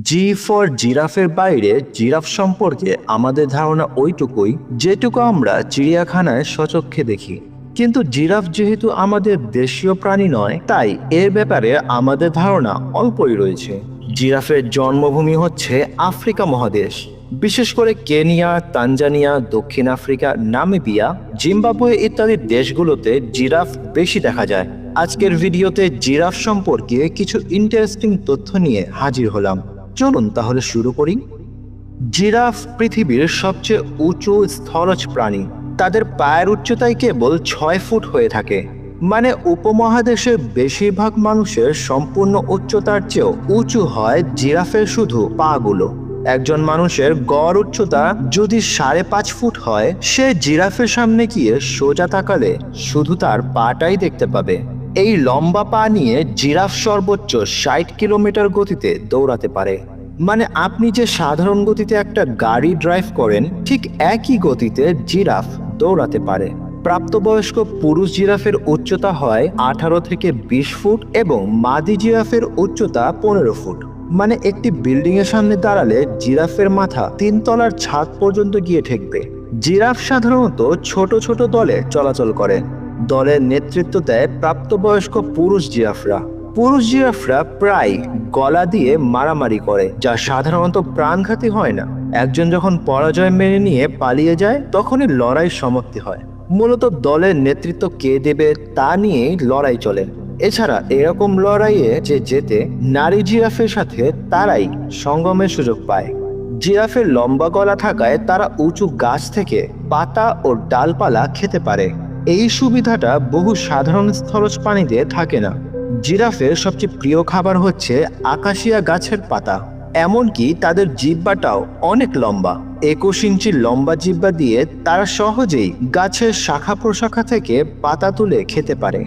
G for জিরাফের বাইরে giraffe সম্পর্কে আমাদের ধারণা ওইটুকুই, যেটুকু আমরা চিড়িয়াখানায় সচক্ষে দেখি। কিন্তু জিরাফ যেহেতু আমাদের দেশীয় প্রাণী নয়, তাই এর ব্যাপারে আমাদের ধারণা অল্পই রয়েছে। জিরাফের জন্মভূমি হচ্ছে আফ্রিকা মহাদেশ। বিশেষ করে কেনিয়া, তানজানিয়া, দক্ষিণ আফ্রিকা, নামিবিয়া, জিম্বাবুয়ে ইত্যাদি দেশগুলোতে জিরাফ বেশি দেখা যায়। আজকের ভিডিওতে জিরাফ সম্পর্কে কিছু ইন্টারেস্টিং তথ্য নিয়ে হাজির হলাম। চলুন তাহলে শুরু করি। জিরাফ পৃথিবীর সবচেয়ে উঁচু স্থলজ প্রাণী। তাদের পায়ের উচ্চতায় কেবল ছয় ফুট হয়ে থাকে। মানে উপমহাদেশের বেশিরভাগ মানুষের সম্পূর্ণ উচ্চতার চেয়েও উঁচু হয় জিরাফের শুধু পাগুলো। একজন মানুষের গড় উচ্চতা যদি সাড়ে পাঁচ ফুট হয়, সে জিরাফের সামনে গিয়ে সোজা তাকালে শুধু তার পাটাই দেখতে পাবে। এই লম্বা পা নিয়ে জিরাফ সর্বোচ্চ ষাট কিলোমিটার গতিতে দৌড়াতে পারে। মানে আপনি যে সাধারণ গতিতে একটা গাড়ি ড্রাইভ করেন, ঠিক একই গতিতে জিরাফ দৌড়াতে পারে। প্রাপ্তবয়স্ক পুরুষ জিরাফের উচ্চতা হয় আঠারো থেকে বিশ ফুট এবং মাদি জিরাফের উচ্চতা পনেরো ফুট। মানে একটি বিল্ডিং এর সামনে দাঁড়ালে জিরাফের মাথা তিন তলার ছাদ পর্যন্ত গিয়ে ঠেকবে। জিরাফ সাধারণত ছোট ছোট দলে চলাচল করে দলের নেতৃত্ব দেয় প্রাপ্তবয়স্ক পুরুষ জিরাফরা পুরুষ জিরাফরা প্রায় গলা দিয়ে মারামারি করে, যা সাধারণত প্রাণঘাতী হয় না। একজন যখন পরাজয় মেনে নিয়ে পালিয়ে যায়, তখনই লড়াই সমাপ্তি হয়। মূলত দলের নেতৃত্ব কে দেবে তা নিয়েই লড়াই চলে। এছাড়া এরকম লড়াইয়ে যে যেতে নারী জিরাফের সাথে তারাই সঙ্গমের সুযোগ পায়। জিরাফের লম্বা গলা থাকায় তারা উঁচু গাছ থেকে পাতা ও ডালপালা খেতে পারে। এই সুবিধাটা বহু সাধারণ স্থলজ প্রাণীতে থাকে না। জিরাফের সবচেয়ে প্রিয় খাবার হচ্ছে আকাশিয়া গাছের পাতা। এমনকি তাদের জিব্বাটাও অনেক লম্বা। একুশ ইঞ্চি লম্বা জিব্বা দিয়ে তারা সহজেই গাছের শাখা প্রশাখা থেকে পাতা তুলে খেতে পারে।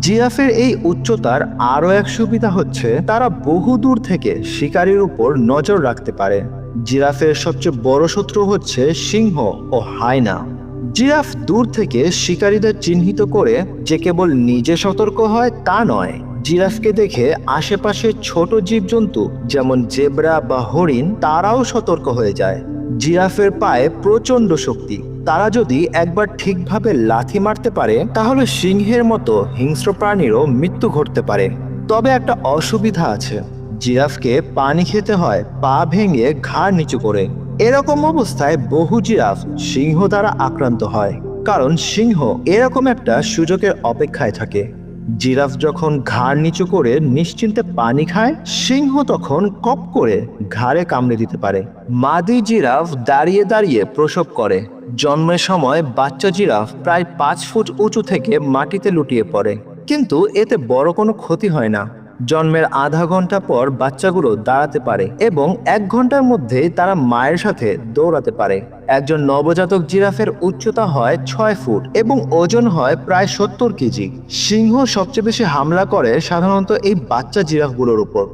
জিরাফের এই উচ্চতার আরও এক সুবিধা হচ্ছে তারা বহু দূর থেকে শিকারীর উপর নজর রাখতে পারে। জিরাফের সবচেয়ে বড় শত্রু হচ্ছে সিংহ ও হায়না। জিরাফ দূর থেকে শিকারীদের চিহ্নিত করে যে কেবল নিজে সতর্ক হয় তা নয়, জিরাফকে দেখে আশেপাশে ছোট জীবজন্তু যেমন জেব্রা বা হরিণ তারাও সতর্ক হয়ে যায়। জিরাফের পায়ে প্রচণ্ড শক্তি। তারা যদি একবার ঠিকভাবে লাথি মারতে পারে, তাহলে সিংহের মতো হিংস্র প্রাণীরও মৃত্যু ঘটতে পারে। তবে একটা অসুবিধা আছে। জিরাফকে পানি খেতে হয়, পা ভেঙে ঘাড় নিচু করে। এরকম অবস্থায় বহু জিরাফ সিংহ দ্বারা আক্রান্ত হয়, কারণ সিংহ এরকম একটা সুযোগের অপেক্ষায় থাকে। জিরাফ যখন ঘাড় নিচু করে নিশ্চিন্তে পানি খায়, সিংহ তখন কপ করে ঘাড়ে কামড়ে দিতে পারে। মাদি জিরাফ দাঁড়িয়ে দাঁড়িয়ে প্রসব করে। জন্মের সময় বাচ্চা জিরাফ প্রায় পাঁচ ফুট উঁচু থেকে মাটিতে লুটিয়ে পড়ে। কিন্তু এতে বড় কোনো ক্ষতি হয় না। জন্মের আধা ঘণ্টা পর বাচ্চাগুলো দাঁড়াতে পারে এবং এক ঘণ্টার মধ্যে তারা মায়ের সাথে দৌড়াতে পারে। একজন নবজাতক জিরাফের উচ্চতা হয় ছয় ফুট এবং ওজন হয় প্রায় সত্তর কেজি। সিংহ সবচেয়ে বেশি হামলা করে সাধারণত এই বাচ্চা জিরাফগুলোর উপর।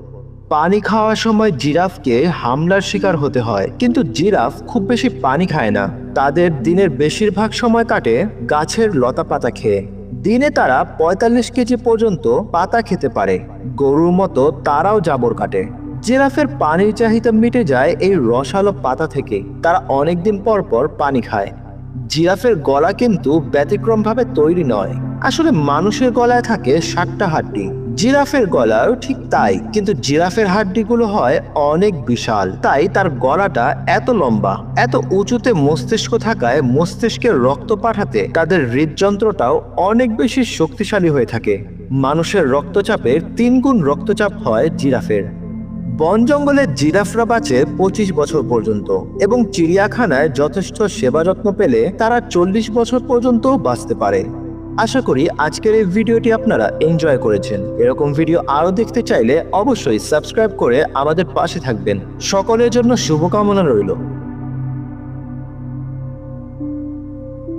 পানি খাওয়ার সময় জিরাফকে হামলার শিকার হতে হয়, কিন্তু জিরাফ খুব বেশি পানি খায় না। তাদের দিনের বেশিরভাগ সময় কাটে গাছের লতা পাতা খেয়ে। দিনে তারা পঁয়তাল্লিশ কেজি পর্যন্ত পাতা খেতে পারে। গরুর মতো তারাও জাবর কাটে। জেরাফের পানির চাহিদা মিটে যায় এই রসালো পাতা থেকে। তারা অনেকদিন পর পর পানি খায়। জিরাফের গলা কিন্তু ব্যতিক্রমভাবে তৈরি নয়। আসলে মানুষের গলায় থাকে ষাটটা হাড্ডি। জিরাফের গলাও ঠিক তাই, কিন্তু জিরাফের হাড্ডিগুলো হয় অনেক বিশাল। তাই তার গলাটা এত লম্বা, এত উঁচুতে মস্তিষ্ক থাকায় মস্তিষ্কের রক্ত পাঠাতে তাদের হৃদযন্ত্রটাও অনেক বেশি শক্তিশালী হয়ে থাকে। মানুষের রক্তচাপের তিন গুণ রক্তচাপ হয় জিরাফের। বন জঙ্গলে জিরাফরা বাঁচে পঁচিশ বছর পর্যন্ত এবং চিড়িয়াখানায় যথেষ্ট সেবা যত্ন পেলে তারা চল্লিশ বছর পর্যন্ত বাঁচতে পারে। আশা করি আজকের এই ভিডিওটি আপনারা এনজয় করেছেন। এরকম ভিডিও আরও দেখতে চাইলে অবশ্যই সাবস্ক্রাইব করে আমাদের পাশে থাকবেন। সকলের জন্য শুভকামনা রইল।